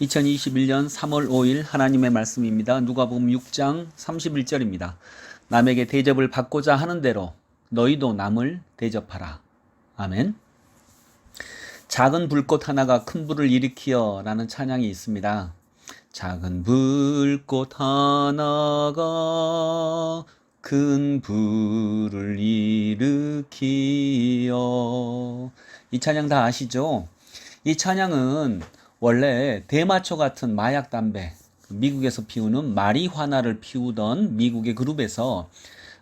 2021년 3월 5일 하나님의 말씀입니다. 누가복음 6장 31절입니다. 남에게 대접을 받고자 하는 대로 너희도 남을 대접하라. 아멘. 작은 불꽃 하나가 큰 불을 일으키어 라는 찬양이 있습니다. 작은 불꽃 하나가 큰 불을 일으키어 이 찬양 다 아시죠? 이 찬양은 원래 대마초 같은 마약 담배 미국에서 피우는 마리화나를 피우던 미국의 그룹에서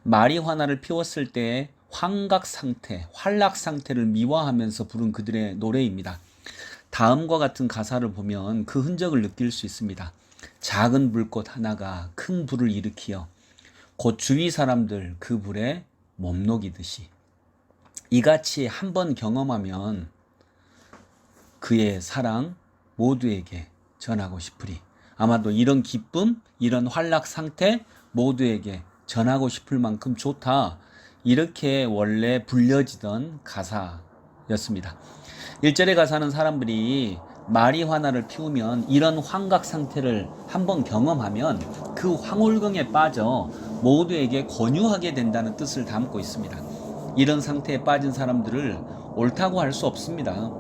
마리화나를 피웠을 때 환각 상태, 활락 상태를 미화하면서 부른 그들의 노래입니다. 다음과 같은 가사를 보면 그 흔적을 느낄 수 있습니다. 작은 불꽃 하나가 큰 불을 일으키어 곧 주위 사람들 그 불에 몸녹이듯이 이같이 한 번 경험하면 그의 사랑 모두에게 전하고 싶으리. 아마도 이런 기쁨, 이런 활락 상태 모두에게 전하고 싶을 만큼 좋다. 이렇게 원래 불려지던 가사였습니다. 1절의 가사는 사람들이 마리화나를 피우면 이런 환각 상태를 한번 경험하면 그 황홀경에 빠져 모두에게 권유하게 된다는 뜻을 담고 있습니다. 이런 상태에 빠진 사람들을 옳다고 할 수 없습니다.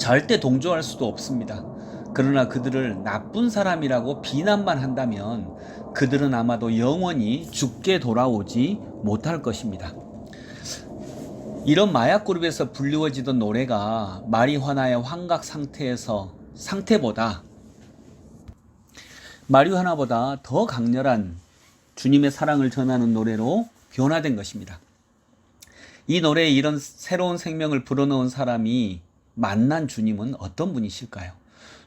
절대 동조할 수도 없습니다. 그러나 그들을 나쁜 사람이라고 비난만 한다면 그들은 아마도 영원히 죽게 돌아오지 못할 것입니다. 이런 마약 그룹에서 불리워지던 노래가 마리화나의 환각 상태에서 상태보다 마리화나보다 더 강렬한 주님의 사랑을 전하는 노래로 변화된 것입니다. 이 노래에 이런 새로운 생명을 불어넣은 사람이 만난 주님은 어떤 분이실까요?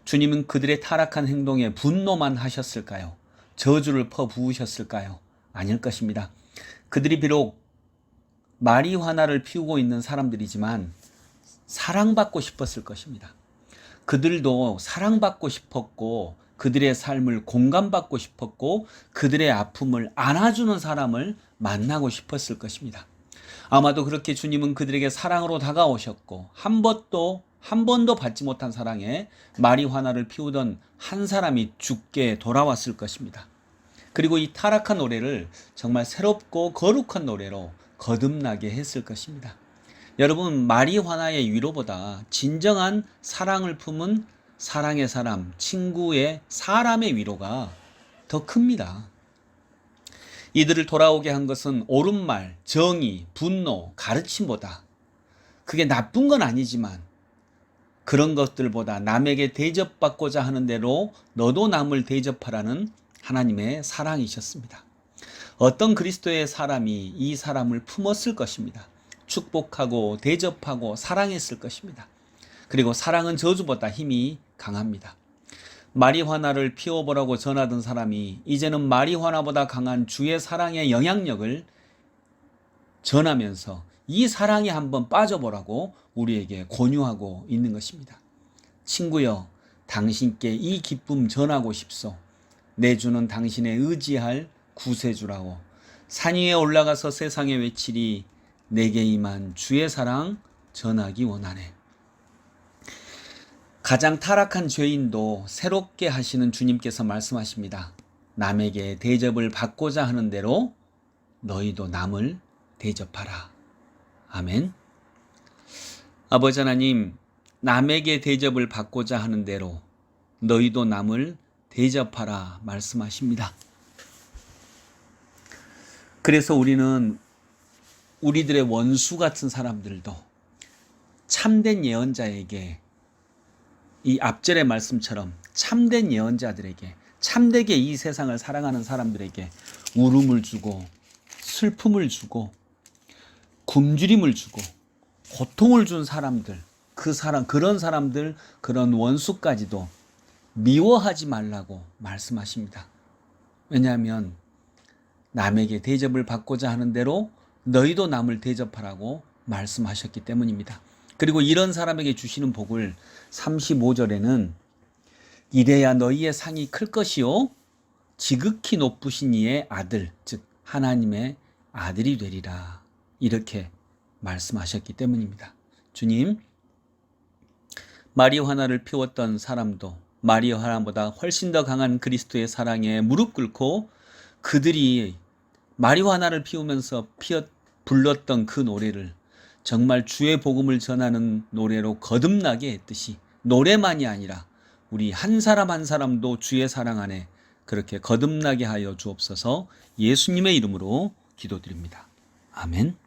주님은 그들의 타락한 행동에 분노만 하셨을까요? 저주를 퍼부으셨을까요? 아닐 것입니다. 그들이 비록 마리화나를 피우고 있는 사람들이지만 사랑받고 싶었을 것입니다. 그들도 사랑받고 싶었고 그들의 삶을 공감받고 싶었고 그들의 아픔을 안아주는 사람을 만나고 싶었을 것입니다. 아마도 그렇게 주님은 그들에게 사랑으로 다가오셨고 한 번도 한 번도 받지 못한 사랑에 마리화나를 피우던 한 사람이 죽게 돌아왔을 것입니다. 그리고 이 타락한 노래를 정말 새롭고 거룩한 노래로 거듭나게 했을 것입니다. 여러분 마리화나의 위로보다 진정한 사랑을 품은 사랑의 사람, 친구의 사람의 위로가 더 큽니다. 이들을 돌아오게 한 것은 옳은 말, 정의, 분노, 가르침보다 그게 나쁜 건 아니지만 그런 것들보다 남에게 대접받고자 하는 대로 너도 남을 대접하라는 하나님의 사랑이셨습니다. 어떤 그리스도의 사람이 이 사람을 품었을 것입니다. 축복하고 대접하고 사랑했을 것입니다. 그리고 사랑은 저주보다 힘이 강합니다. 마리화나를 피워보라고 전하던 사람이 이제는 마리화나보다 강한 주의 사랑의 영향력을 전하면서 이 사랑에 한번 빠져보라고 우리에게 권유하고 있는 것입니다. 친구여, 당신께 이 기쁨 전하고 싶소. 내 주는 당신의 의지할 구세주라고. 산 위에 올라가서 세상에 외치리 내게 임한 주의 사랑 전하기 원하네. 가장 타락한 죄인도 새롭게 하시는 주님께서 말씀하십니다. 남에게 대접을 받고자 하는 대로 너희도 남을 대접하라. 아멘. 아버지 하나님, 남에게 대접을 받고자 하는 대로 너희도 남을 대접하라 말씀하십니다. 그래서 우리는 우리들의 원수 같은 사람들도 참된 예언자에게 이 앞절의 말씀처럼 참된 예언자들에게 참되게 이 세상을 사랑하는 사람들에게 울음을 주고 슬픔을 주고 굶주림을 주고 고통을 준 사람들 그 사람 그런 사람들 그런 원수까지도 미워하지 말라고 말씀하십니다. 왜냐하면 남에게 대접을 받고자 하는 대로 너희도 남을 대접하라고 말씀하셨기 때문입니다. 그리고 이런 사람에게 주시는 복을 35절에는 이래야 너희의 상이 클 것이요 지극히 높으신 이의 아들 즉 하나님의 아들이 되리라 이렇게 말씀하셨기 때문입니다. 주님 마리화나를 피웠던 사람도 마리아나보다 훨씬 더 강한 그리스도의 사랑에 무릎 꿇고 그들이 마리화나를 피우면서 피어 불렀던 그 노래를 정말 주의 복음을 전하는 노래로 거듭나게 했듯이 노래만이 아니라 우리 한 사람 한 사람도 주의 사랑 안에 그렇게 거듭나게 하여 주옵소서 예수님의 이름으로 기도드립니다. 아멘.